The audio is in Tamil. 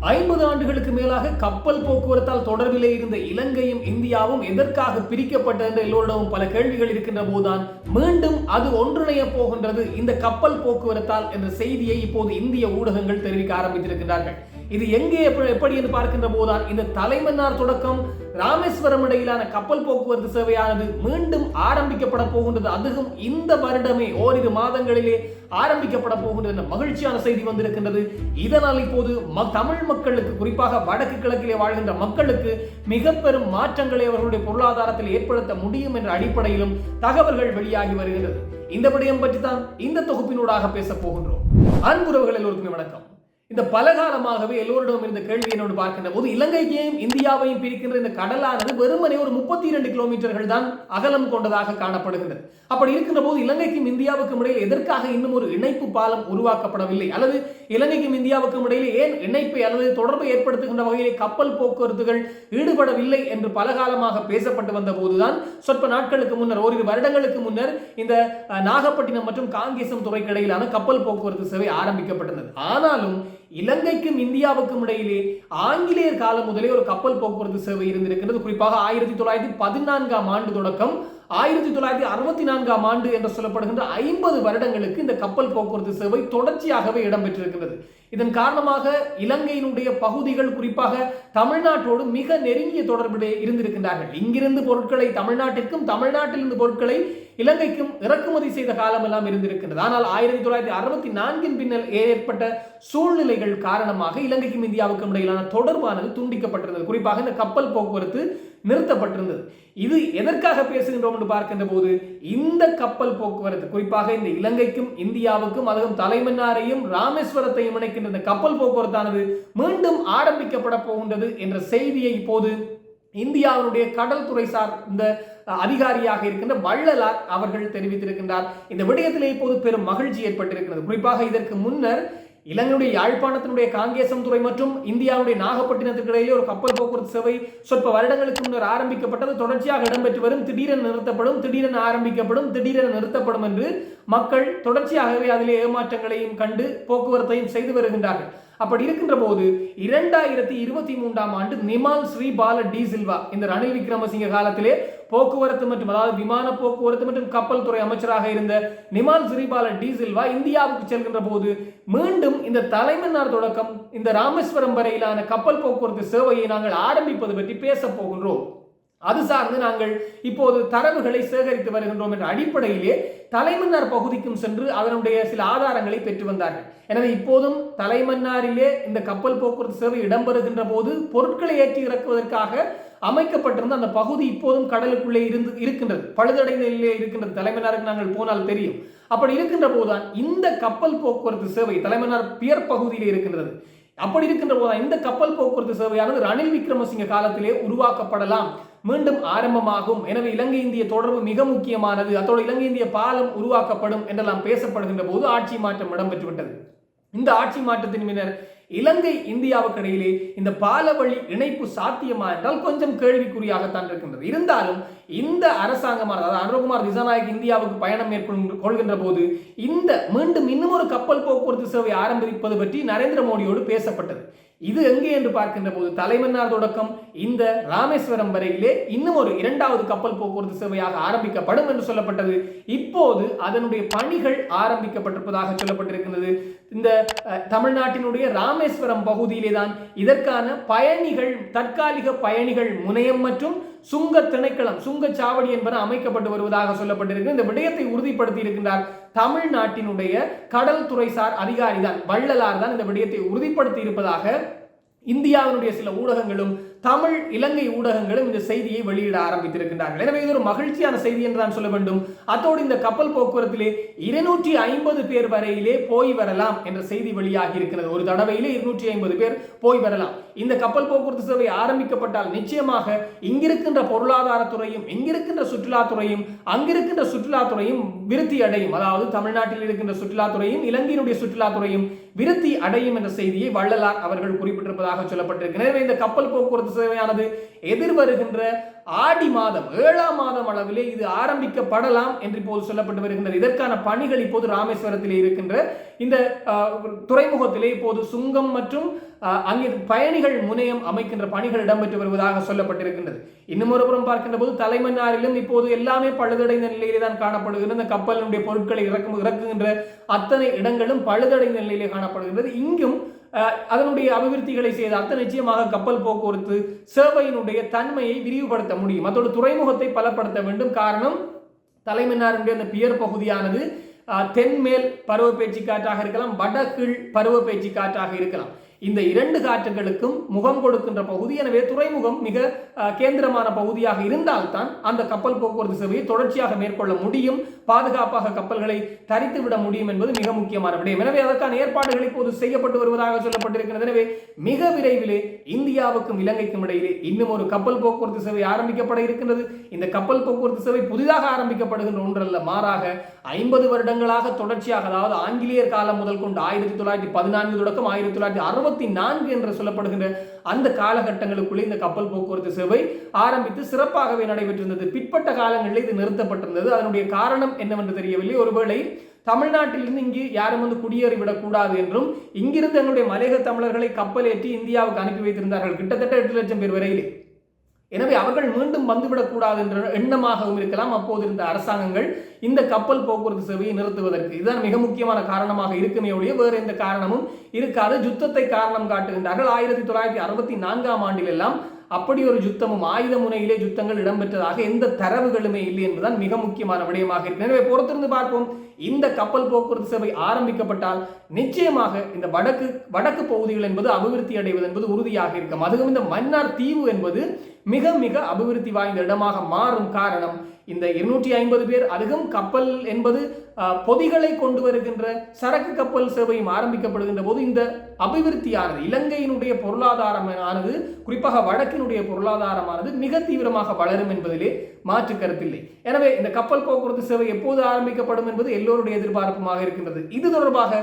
ஐம்பது ஆண்டுகளுக்கு மேலாக கப்பல் போக்குவரத்தால் தொடர்பிலே இருந்த இலங்கையும் இந்தியாவும் எதற்காக பிரிக்கப்பட்டது என்ற எல்லோரிடமும் பல கேள்விகள் இருக்கின்ற போதுதான் மீண்டும் அது ஒன்றிணைய போகின்றது இந்த கப்பல் போக்குவரத்தால் என்ற செய்தியை இப்போது இந்திய ஊடகங்கள் தெரிவிக்க ஆரம்பித்திருக்கிறார்கள் இது எங்கே எப்படி என்று பார்க்கின்ற போதுதான் இந்த தலைமன்னார் தொடக்கம் ராமேஸ்வரம் இடையிலான கப்பல் போக்குவரத்து சேவையானது மீண்டும் ஆரம்பிக்கப்பட போகின்றது. அதுவும் இந்த வருடமே ஓரிரு மாதங்களிலே ஆரம்பிக்கப்பட போகின்றது என்ற மகிழ்ச்சியான செய்தி வந்திருக்கின்றது. இதனால் இப்போது ம- தமிழ் மக்களுக்கு குறிப்பாக வடக்கு கிழக்கிலே வாழ்கின்ற மக்களுக்கு மிக பெரும் மாற்றங்களை அவர்களுடைய பொருளாதாரத்தில் ஏற்படுத்த முடியும் என்ற அடிப்படையிலும் தகவல்கள் வெளியாகி வருகின்றது இந்த விடயம் பற்றி தான் இந்த தொகுப்பினூடாக பேசப் போகின்றோம். அன்புறவுகள் எல்லோருக்குமே வணக்கம். இந்த பலகாலமாகவே எல்லோரிடம் இருந்த கேள்வி என்னோடு பார்க்கின்ற போது இலங்கையையும் இந்தியாவையும் பிரிக்கின்ற இந்த கடலானது வெறுமனே ஒரு முப்பத்தி இரண்டு கிலோமீட்டர்கள் தான் அகலம் கொண்டதாக காணப்படுகின்றது. அப்படி இருக்கின்ற போது இலங்கைக்கும் இந்தியாவுக்கும் இடையில் எதற்காக இன்னும் ஒரு இணைப்பு பாலம் உருவாக்கப்படவில்லை? அல்லது இலங்கைக்கும் இந்தியாவுக்கும் இடையிலே ஏன் இணைப்பை அல்லது தொடர்பை ஏற்படுத்துகின்ற வகையிலே கப்பல் போக்குவரத்துகள் ஈடுபடவில்லை என்று பலகாலமாக பேசப்பட்டு வந்த போதுதான் சொற்ப நாட்களுக்கு முன்னர் ஓரிரு வருடங்களுக்கு முன்னர் இந்த நாகப்பட்டினம் மற்றும் காங்கேசம் துறைக்கு இடையிலான கப்பல் போக்குவரத்து சேவை ஆரம்பிக்கப்பட்டது ஆனாலும் இலங்கைக்கும் இந்தியாவுக்கும் இடையிலே ஆங்கிலேயர் காலம் முதலே ஒரு கப்பல் போக்குவரத்து சேவை இருந்திருக்கிறது குறிப்பாக ஆயிரத்தி தொள்ளாயிரத்தி பதினான்காம் ஆண்டு தொடக்கம் ஆயிரத்தி தொள்ளாயிரத்தி அறுபத்தி நான்காம் ஆண்டு என்று சொல்லப்படுகின்ற ஐம்பது வருடங்களுக்கு இந்த கப்பல் போக்குவரத்து சேவை தொடர்ச்சியாகவே இடம்பெற்றிருக்கிறது இதன் காரணமாக இலங்கையினுடைய பகுதிகள் குறிப்பாக தமிழ்நாட்டோடு மிக நெருங்கிய தொடர்பிலே இருந்திருக்கின்றார்கள். இங்கிருந்து பொருட்களை தமிழ்நாட்டிற்கும் தமிழ்நாட்டிலிருந்து பொருட்களை இலங்கைக்கும் இறக்குமதி செய்த காலமெல்லாம் இருந்திருக்கின்றது. ஆனால் ஆயிரத்தி தொள்ளாயிரத்தி அறுபத்தி நான்கின் பின்னர் ஏற்பட்ட சூழ்நிலைகள் காரணமாக இலங்கைக்கும் இந்தியாவுக்கும் இடையிலான தொடர்பானது துண்டிக்கப்பட்டிருந்தது. குறிப்பாக இந்த கப்பல் போக்குவரத்து நிறுத்தப்பட்டிருந்தது. இது எதற்காக பேசுகின்றோம் என்று பார்க்கின்ற போது இந்த கப்பல் போக்குவரத்து குறிப்பாக இந்த இலங்கைக்கும் இந்தியாவுக்கும் அதுவும் தலைமன்னாரையும் ராமேஸ்வரத்தையும் இணைக்கின்ற இந்த கப்பல் போக்குவரத்தானது மீண்டும் ஆரம்பிக்கப்பட போகின்றது என்ற செய்தியை இப்போது இந்தியாவினுடைய கடல் துறை சார் இந்த அதிகாரியாக இருக்கின்ற வள்ளலார் அவர்கள் தெரிவித்திருக்கின்றார். இந்த விடயத்திலே இப்போது பெரும் மகிழ்ச்சி ஏற்பட்டிருக்கிறது. குறிப்பாக இதற்கு முன்னர் இலங்கையுடைய யாழ்ப்பாணத்தினுடைய காங்கேசம் துறை மற்றும் இந்தியாவுடைய நாகப்பட்டினத்திற்கு இடையிலே ஒரு கப்பல் போக்குவரத்து சேவை சொற்ப வருடங்களுக்கு முன்னர் ஆரம்பிக்கப்பட்டது. தொடர்ச்சியாக இடம்பெற்று வரும். திடீரென நிறுத்தப்படும். திடீரென ஆரம்பிக்கப்படும். திடீரென நிறுத்தப்படும் என்று மக்கள் தொடர்ச்சியாகவே அதிலே ஏமாற்றங்களையும் கண்டு போக்குவரத்தையும் செய்து வருகின்றார்கள். அப்படி இருக்கின்ற போது இரண்டாயிரத்தி இருபத்தி மூன்றாம் ஆண்டு நிமால் ஸ்ரீபால டி சில்வா இந்த ரணில் விக்ரமசிங்க காலத்திலே போக்குவரத்து மற்றும் அதாவது விமான போக்குவரத்து மற்றும் கப்பல் துறை அமைச்சராக இருந்த நிமால் ஸ்ரீபால டி சில்வா இந்தியாவுக்கு செல்கின்ற போது மீண்டும் இந்த தலைமன்னார் தொடக்கம் இந்த ராமேஸ்வரம் வரையிலான கப்பல் போக்குவரத்து சேவையை நாங்கள் ஆரம்பிப்பது பற்றி பேசப் போகின்றோம். அது சார்ந்து நாங்கள் இப்போது தரவுகளை சேகரித்து வருகின்றோம் என்ற அடிப்படையிலே தலைமன்னார் பகுதிக்கும் சென்று அதனுடைய சில ஆதாரங்களை பெற்று வந்தார்கள். எனவே இப்போதும் தலைமன்னாரிலே இந்த கப்பல் போக்குவரத்து சேவை இடம்பெறுகின்ற போது பொருட்களை ஏற்றி இறக்குவதற்காக அமைக்கப்பட்டிருந்த அந்த பகுதி இப்போதும் கடலுக்குள்ளே இருந்து இருக்கின்றது. பழுதடைந்த நிலையிலே இருக்கின்றது. தலைமையினருக்கு நாங்கள் போனால் தெரியும். அப்படி இருக்கின்ற போதுதான் இந்த கப்பல் போக்குவரத்து சேவை தலைமையினர் பியர் பகுதியிலே இருக்கின்றது. அப்படி இருக்கின்ற போதுதான் இந்த கப்பல் போக்குவரத்து சேவையானது ரணில் விக்ரமசிங்க காலத்திலே உருவாக்கப்படலாம். மீண்டும் ஆரம்பமாகும். எனவே இலங்கை இந்திய தொடர்பு மிக முக்கியமானது. அத்தோடு இலங்கை இந்திய பாலம் உருவாக்கப்படும் என்றெல்லாம் பேசப்படுகின்ற போது ஆட்சி மாற்றம் இடம்பெற்றுவிட்டது. இந்த ஆட்சி மாற்றத்தின் பின்னர் இலங்கை இந்தியாவுக்கு இடையிலே இந்த பாலவழி இணைப்பு சாத்தியமா என்றால் கொஞ்சம் கேள்விக்குறியாகத்தான் இருக்கின்றது. இருந்தாலும் இந்த அரசாங்கமானது அதாவது அனுரகுமார் திசாநாயக் இந்தியாவுக்கு பயணம் மேற்கொண்டு கொள்கின்ற போது இந்த மீண்டும் இன்னும் ஒரு கப்பல் போக்குவரத்து சேவை ஆரம்பிப்பது பற்றி நரேந்திர மோடியோடு பேசப்பட்டது. இது எங்கே என்று பார்க்கின்ற போது தலைமன்னார் தொடக்கம் இந்த ராமேஸ்வரம் வரையிலே இன்னும் ஒரு இரண்டாவது கப்பல் போக்குவரத்து சேவையாக ஆரம்பிக்கப்படும் என்று சொல்லப்பட்டது. இப்போது அதனுடைய பணிகள் ஆரம்பிக்கப்பட்டிருப்பதாக சொல்லப்பட்டிருக்கிறது இந்த அஹ், தமிழ்நாட்டினுடைய ராமேஸ்வரம் பகுதியிலே தான் இதற்கான பயணிகள் தற்காலிக பயணிகள் முனையம் மற்றும் சுங்க திணைக்களம் சுங்கச்சாவடி என்பன அமைக்கப்பட்டு வருவதாக சொல்லப்பட்டிருக்கு. இந்த விடயத்தை உறுதிப்படுத்தி இருக்கின்றார் தமிழ்நாட்டினுடைய கடல் துறைசார் அதிகாரி தான் வள்ளலார் தான் இந்த விடயத்தை உறுதிப்படுத்தி இருப்பதாக இந்தியாவினுடைய சில ஊடகங்களும் தமிழ் இலங்கை ஊடகங்களும் இந்த செய்தியை வெளியிட ஆரம்பித்திருக்கின்றார்கள். எனவே இது ஒரு மகிழ்ச்சியான செய்தி என்று தான் சொல்ல வேண்டும். அத்தோடு இந்த கப்பல் போக்குவரத்திலே இருநூற்றி ஐம்பது பேர் வரையிலே போய் வரலாம் என்ற செய்தி வெளியாகி இருக்கிறது. ஒரு தடவையிலே இருநூற்றி ஐம்பது பேர் போய் வரலாம். இந்த கப்பல் போக்குவரத்து சேவை ஆரம்பிக்கப்பட்டால் நிச்சயமாக இங்கிருக்கின்ற பொருளாதாரத்துறையும் இங்கிருக்கின்ற சுற்றுலாத்துறையும் அங்கிருக்கின்ற சுற்றுலாத்துறையும் விருத்தி அடையும். அதாவது தமிழ்நாட்டில் இருக்கின்ற சுற்றுலாத்துறையும் இலங்கையினுடைய சுற்றுலாத்துறையும் விருத்தி அடையும் என்ற செய்தியை வள்ளலார் அவர்கள் குறிப்பிட்டிருப்பதாக சொல்லப்பட்டிருக்கிறது எனவே இந்த கப்பல் போக்குவரத்து போக்குவரத்து சேவையானது எதிர்வருகின்ற ஆடி மாதம் ஏழாம் மாதம் அளவிலே இது ஆரம்பிக்கப்படலாம் என்று இப்போது சொல்லப்பட்டு வருகின்றது. இதற்கான பணிகள் இப்போது ராமேஸ்வரத்திலே இருக்கின்ற இந்த துறைமுகத்திலே இப்போது சுங்கம் மற்றும் அஹ், அங்கே பயணிகள் முனையம் அமைக்கின்ற பணிகள் இடம்பெற்று வருவதாக சொல்லப்பட்டிருக்கின்றது. இன்னும் ஒருபுறம் பார்க்கின்ற போது தலைமன்னாரிலும் இப்போது எல்லாமே பழுதடைந்த நிலையிலே தான் காணப்படுகிறது இந்த கப்பலினுடைய பொருட்களை இறக்கும் இறக்குகின்ற அத்தனை இடங்களும் பழுதடைந்த நிலையிலே காணப்படுகின்றது. இங்கும் அதனுடைய அபிவிருத்திகளை செய்தால் தான் நிச்சயமாக கப்பல் போக்குவரத்து சேவையினுடைய தன்மையை விரிவுபடுத்த முடியும். அதோடு துறைமுகத்தை பலப்படுத்த வேண்டும். காரணம் தலைமன்னாருடைய அந்த பியர் பகுதியானது தென்மேல் பருவ பேச்சு காற்றாக இருக்கலாம் வடகீழ் பருவ பேச்சு காற்றாக இருக்கலாம். இந்த இரண்டு காற்றுகளுக்கும் முகம் கொடுக்கின்ற பகுதி எனவே துறைமுகம் மிக கேந்திரமான பகுதியாக இருந்தால்தான் அந்த கப்பல் போக்குவரத்து சேவையை தொடர்ச்சியாக மேற்கொள்ள முடியும். பாதுகாப்பாக கப்பல்களை தரித்து விட முடியும் என்பது மிக முக்கியமான விடயம். எனவே அதற்கான ஏற்பாடுகள் இப்போது செய்யப்பட்டு வருவதாக சொல்லப்பட்டிருக்கிறது. எனவே மிக விரைவிலே இந்தியாவுக்கும் இலங்கைக்கும் இடையிலே இன்னும் ஒரு கப்பல் போக்குவரத்து சேவை ஆரம்பிக்கப்பட இருக்கின்றது. இந்த கப்பல் போக்குவரத்து சேவை புதிதாக ஆரம்பிக்கப்படுகின்ற ஒன்றல்ல மாறாக ஐம்பது வருடங்களாக தொடர்ச்சியாக அதாவது ஆங்கிலேயர் காலம் முதல் கொண்டு ஆயிரத்தி தொள்ளாயிரத்தி பதினான்கு தொடக்கம் ஆயிரத்தி தொள்ளாயிரத்தி அறுபத்தி நான்கு என்று சொல்லப்படுகின்ற அந்த காலகட்டங்களுக்குள்ளே இந்த கப்பல் போக்குவரத்து சேவை ஆரம்பித்து சிறப்பாகவே நடைபெற்றிருந்தது. பிற்பட்ட காலங்களில் இது நிறுத்தப்பட்டிருந்தது. அதனுடைய காரணம் என்னவென்று தெரியவில்லை. ஒருவேளை தமிழ்நாட்டிலிருந்து இங்கு யாரும் வந்து குடியேறிவிடக்கூடாது என்றும் இங்கிருந்து எங்களுடைய மலையக தமிழர்களை கப்பலேற்றி இந்தியாவுக்கு அனுப்பி வைத்திருந்தார்கள். கிட்டத்தட்ட எட்டு லட்சம் பேர் வரையிலே. எனவே அவர்கள் மீண்டும் வந்துவிடக்கூடாது என்ற எண்ணமாகவும் இருக்கலாம். அப்போது இருந்த அரசாங்கங்கள் இந்த கப்பல் போக்குவரத்து சேவையை நிறுத்துவதற்கு. இதுதான் மிக முக்கியமான காரணமாக இருக்குமே ஒழிய வேறு எந்த காரணமும் இருக்காது. யுத்தத்தை காரணம் காட்டுகின்றார்கள். ஆயிரத்தி தொள்ளாயிரத்தி அறுபத்தி நான்காம் ஆண்டில் எல்லாம் அப்படி ஒரு யுத்தமும் ஆயுத முனையிலே யுத்தங்கள் இடம்பெற்றதாக எந்த தரவுகளுமே இல்லை என்பதுதான் மிக முக்கியமான விடயமாக இருக்கு. எனவே பொறுத்திருந்து பார்ப்போம். இந்த கப்பல் போக்குவரத்து சேவை ஆரம்பிக்கப்பட்டால் நிச்சயமாக இந்த வடக்கு வடக்கு பகுதிகள் என்பது அபிவிருத்தி அடைவது என்பது உறுதியாக இருக்கும். அதுவும் இந்த மன்னார் தீவு என்பது மிக மிக அபிவிருத்தி வாய்ந்த இடமாக மாறும் காரணம் இந்த இருநூற்றி ஐம்பது பேர் அதிகம் கப்பல் என்பது பொதிகளை கொண்டு வருகின்ற சரக்கு கப்பல் சேவையும் ஆரம்பிக்கப்படுகின்ற போது இந்த அபிவிருத்தியானது இலங்கையினுடைய பொருளாதாரமானது குறிப்பாக வடக்கினுடைய பொருளாதாரமானது மிக தீவிரமாக வளரும் என்பதிலே மாற்று கருத்தில்லை. எனவே இந்த கப்பல் போக்குவரத்து சேவை எப்போது ஆரம்பிக்கப்படும் என்பது எல்லோருடைய எதிர்பார்ப்புமாக இருக்கின்றது. இது தொடர்பாக